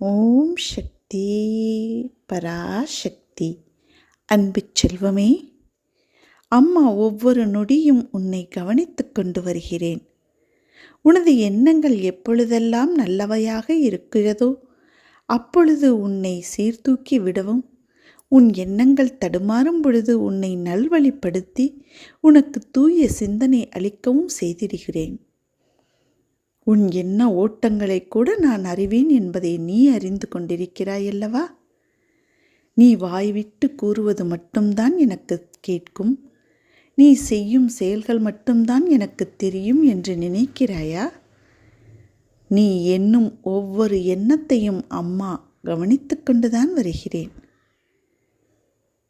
ஓம் சக்தி பராசக்தி. அன்பு செல்வமே அம்மா ஒவ்வொரு நொடியும் உன்னை கவனித்து கொண்டு வருகிறேன். உனது எண்ணங்கள் எப்பொழுதெல்லாம் நல்லவையாக இருக்கிறதோ அப்பொழுது உன்னை சீர்தூக்கி விடவும் உன் எண்ணங்கள் தடுமாறும் பொழுது உன்னை நல்வழிப்படுத்தி உனக்கு தூய சிந்தனை அளிக்கவும் செய்திடுகிறேன். உன் எண்ண ஓட்டங்களை கூட நான் அறிவேன் என்பதை நீ அறிந்து கொண்டிருக்கிறாய் அல்லவா? நீ வாய்விட்டு கூறுவது மட்டும்தான் எனக்கு கேட்கும். நீ செய்யும் செயல்கள் மட்டும்தான் எனக்கு தெரியும் என்று நினைக்கிறாயா? நீ என்னும் ஒவ்வொரு எண்ணத்தையும் அம்மா கவனித்து கொண்டுதான் வருகிறேன்.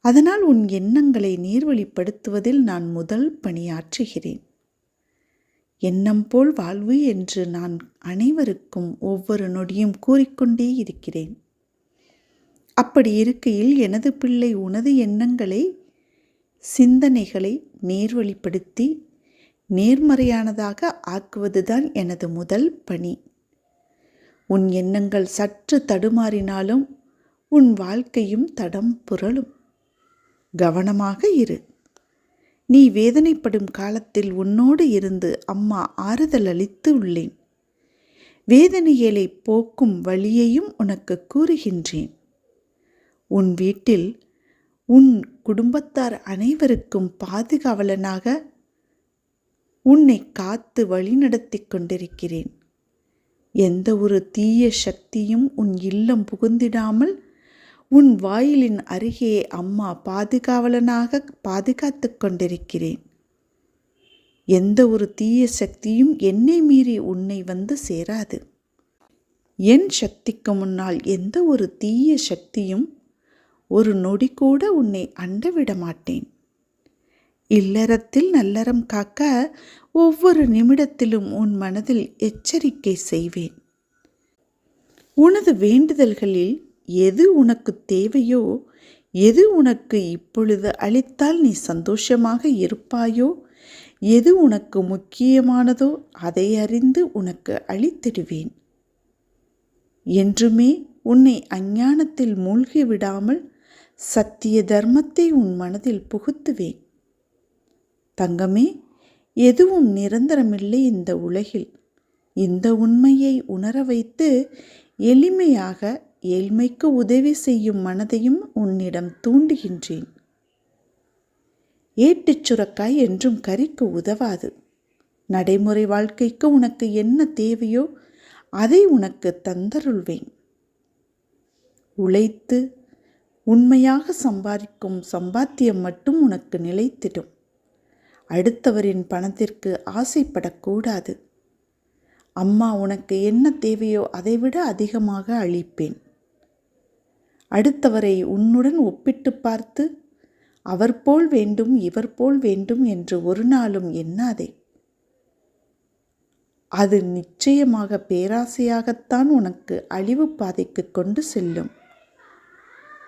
அதனால் உன் எண்ணங்களை நீர்வழிப்படுத்துவதில் நான் முதல் பணியாற்றுகிறேன். எண்ணம் போல் வாழ்வு என்று நான் அனைவருக்கும் ஒவ்வொரு நொடியும் கூறிக்கொண்டே இருக்கிறேன். அப்படி இருக்கையில் எனது பிள்ளை உனது எண்ணங்களை சிந்தனைகளை நேர்வழிப்படுத்தி நேர்மறையானதாக ஆக்குவதுதான் எனது முதல் பணி. உன் எண்ணங்கள் சற்று தடுமாறினாலும் உன் வாழ்க்கையும் தடம் புரளும். கவனமாக இரு. நீ வேதனைப்படும் காலத்தில் உன்னோடு இருந்து அம்மா ஆறுதல் அளித்து உள்ளேன். வேதனைகளை போக்கும் வழியையும் உனக்கு கூறுகின்றேன். உன் வீட்டில் உன் குடும்பத்தார் அனைவருக்கும் பாதுகாவலனாக உன்னை காத்து வழிநடத்தி கொண்டிருக்கிறேன். எந்த ஒரு தீய சக்தியும் உன் இல்லம் புகுந்திடாமல் உன் வாயிலின் அருகே அம்மா பாதுகாவலனாக பாதுகாத்து கொண்டிருக்கிறேன். எந்த ஒரு தீய சக்தியும் என்னை மீறி உன்னை வந்து சேராது. என் சக்திக்கு முன்னால் எந்த ஒரு தீய சக்தியும் ஒரு நொடி கூட உன்னை அண்டவிட மாட்டேன். இல்லறத்தில் நல்லறம் காக்க ஒவ்வொரு நிமிடத்திலும் உன் மனதில் எச்சரிக்கை செய்வேன். உனது வேண்டுதல்களில் எது உனக்கு தேவையோ எது உனக்கு இப்பொழுது அளித்தால் நீ சந்தோஷமாக இருப்பாயோ எது உனக்கு முக்கியமானதோ அதை அறிந்து உனக்கு அளித்திடுவேன். என்றுமே உன்னை அஞ்ஞானத்தில் மூழ்கி விடாமல் சத்திய தர்மத்தை உன் மனதில் புகுத்துவேன். தங்கமே எதுவும் நிரந்தரமில்லை இந்த உலகில். இந்த உண்மையை உணர வைத்து எளிமையாக ஏழ்மைக்கு உதவி செய்யும் மனதையும் உன்னிடம் தூண்டுகின்றேன். ஏட்டுச் சுரக்காய் என்றும் கறிக்கு உதவாது. நடைமுறை வாழ்க்கைக்கு உனக்கு என்ன தேவையோ அதை உனக்கு தந்தருள்வேன். உழைத்து உண்மையாக சம்பாதிக்கும் சம்பாத்தியம் மட்டும் உனக்கு நிலைத்திடும். அடுத்தவரின் பணத்திற்கு ஆசைப்படக்கூடாது. அம்மா உனக்கு என்ன தேவையோ அதைவிட அதிகமாக அளிப்பேன். அடுத்தவரை உன்னுடன் ஒப்பிட்டு பார்த்து அவர் போல் வேண்டும் இவர் போல் வேண்டும் என்று ஒரு நாளும் எண்ணாதே. அது நிச்சயமாக பேராசையாகத்தான் உனக்கு அழிவு பாதைக்கு கொண்டு செல்லும்.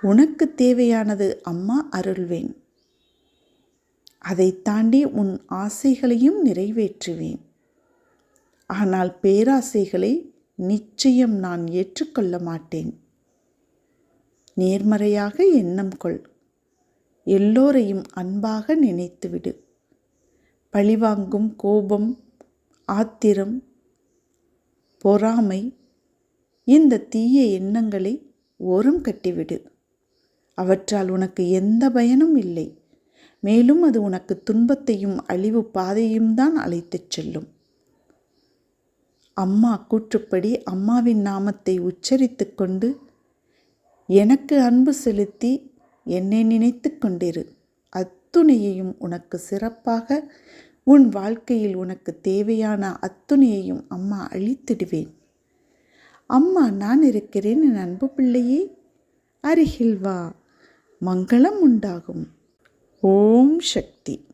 உனக்கு தேவையானது அம்மா அருள்வேன். அதை தாண்டி உன் ஆசைகளையும் நிறைவேற்றுவேன். ஆனால் பேராசைகளை நிச்சயம் நான் ஏற்றுக்கொள்ள மாட்டேன். நேர்மறையாக எண்ணம் கொள். எல்லோரையும் அன்பாக நினைத்துவிடு. பழிவாங்கும் கோபம் ஆத்திரம் பொறாமை இந்த தீய எண்ணங்களை ஓரம் கட்டிவிடு. அவற்றால் உனக்கு எந்த பயனும் இல்லை. மேலும் அது உனக்கு துன்பத்தையும் அழிவு பாதையும் தான் அழைத்துச் செல்லும். அம்மா கூற்றுப்படி அம்மாவின் நாமத்தை உச்சரித்து கொண்டு எனக்கு அன்பு செலுத்தி என்னை நினைத்து கொண்டிரு. அத்துணையையும் உனக்கு சிறப்பாக உன் வாழ்க்கையில் உனக்கு தேவையான அத்துணையையும் அம்மா அழித்திடுவேன். அம்மா நான் இருக்கிறேன் என் அன்பு பிள்ளையே. அருகில் வா மங்களம் உண்டாகும். ஓம் சக்தி.